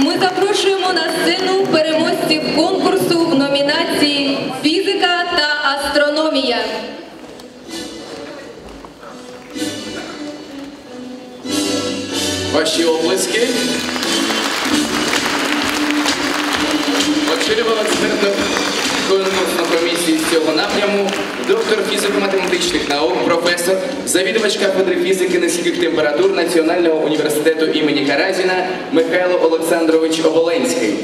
Ми запрошуємо на сцену переможців конкурсу в номінації Фізика та астрономія. Ваші облиски. Очолювала експертну конкурсну комісію цього напряму доктор фізико-математичних наук, професор, завідувач кафедри фізики низьких температур Національного університету імені Каразіна Михайло Олександрович Оболенський.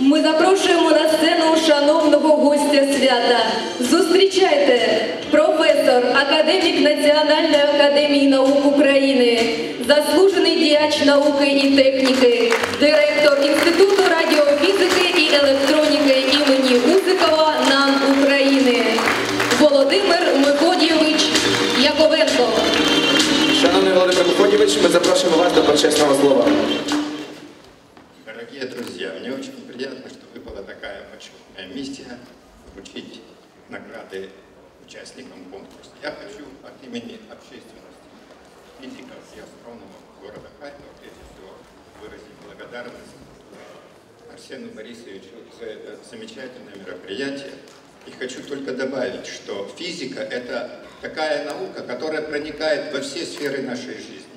Ми запрошуємо на сцену шановного гостя свята. Зустрічайте професор, академік Національної академії наук України, заслужений діяч науки і техніки, директор Інституту Микодійович, ми запрошуємо вас до почесного слова. Дорогие друзья, мне очень приятно, что выпала такая почетная миссия вручить награды участникам конкурса. Я хочу от имени общественности, физиков и астрономов города Харькова, прежде всего, выразить благодарность Арсену Борисовичу за это замечательное мероприятие. И хочу только добавить, что физика – это такая наука, которая проникает во все сферы нашей жизни.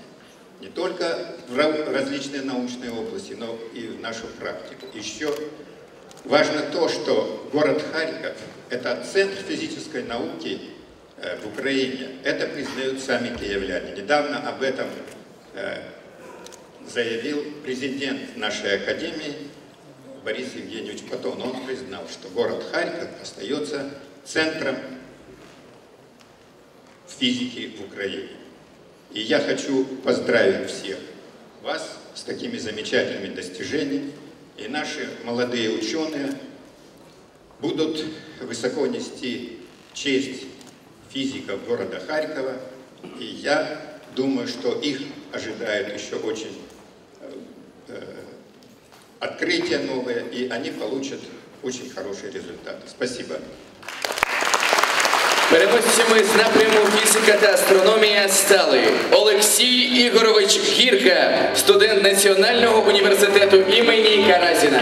Не только в различные научные области, но и в нашу практику. Еще важно то, что город Харьков – это центр физической науки э, в Украине. Это признают сами киевляне. Недавно об этом э, заявил президент нашей академии Борис Евгеньевич Патон. Он признал, что город Харьков остается центром физики в Украине. И я хочу поздравить всех вас с такими замечательными достижениями. И наши молодые ученые будут высоко нести честь физиков города Харькова. И я думаю, что их ожидает еще очень э, э, открытие новое, и они получат очень хорошие результаты. Спасибо. З напряму фізика та астрономія стали Олексій Ігорович Гірка, студент Національного університету імені Каразіна.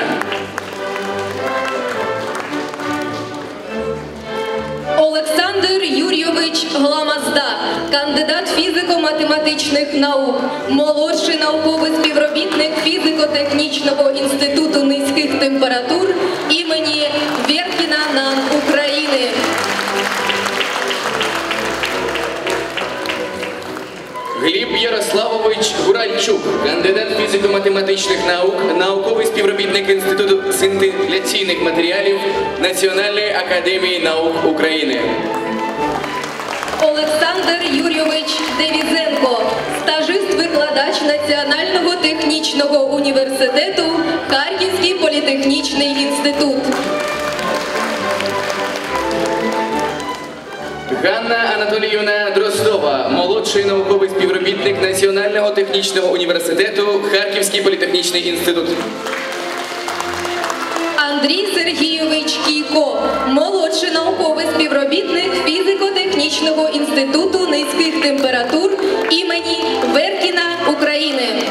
Олександр Юрійович Гламазда, кандидат фізико-математичних наук, молодший науковий співробітник фізико-технічного інституту низьких температур Гліб Ярославович Гуральчук, кандидат фізико-математичних наук, науковий співробітник Інституту синтеляційних матеріалів Національної академії наук України. Олександр Юрійович Девізенко, стажист-викладач Національного технічного університету Харківський політехнічний інститут. Ганна Анатоліївна Дроздова, молодший науковий співробітник Національного технічного університету Харківський політехнічний інститут. Андрій Сергійович Кійко, молодший науковий співробітник фізико-технічного інституту низьких температур імені Веркіна України.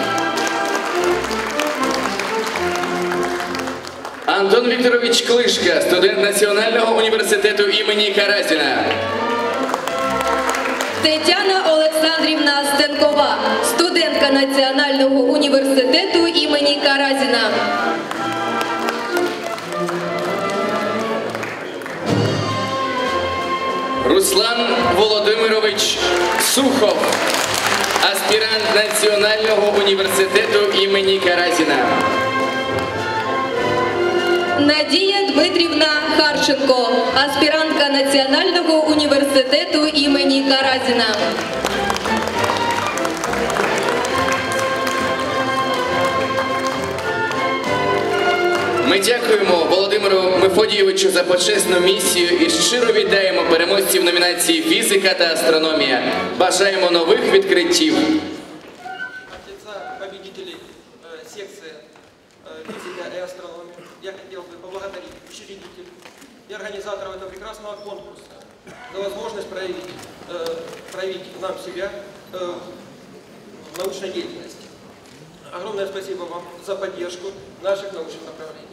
Антон Вікторович Клишка, студент Національного університету імені Каразіна. Тетяна Олександрівна Стенкова, студентка Національного університету імені Каразіна. Руслан Володимирович Сухов, аспірант Національного університету імені Каразіна. Надія Дмитрівна Харченко, аспірантка Національного університету імені Каразіна. Ми дякуємо Володимиру Мефодійовичу за почесну місію і щиро вітаємо переможців номінації фізика та астрономія. Бажаємо нових відкриттів. От лица победителей э, секции э, физика и астрономия я хотел бы поблагодарить учредителей и организаторов этого прекрасного конкурса за возможность проявить, э, проявить нам себя э, в научной деятельности. огромное спасибо вам за поддержку наших научных направлений.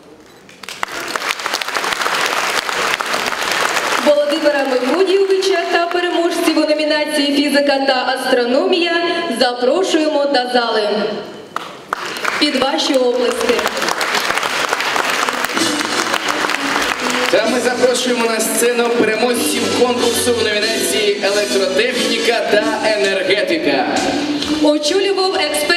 Володимира Микудійовича та переможців у номінації Фізика та астрономія запрошуємо до зали. Під ваші оплески. Та ми запрошуємо на сцену переможців конкурсу в номінації Електротехніка та енергетика. Очолював експерт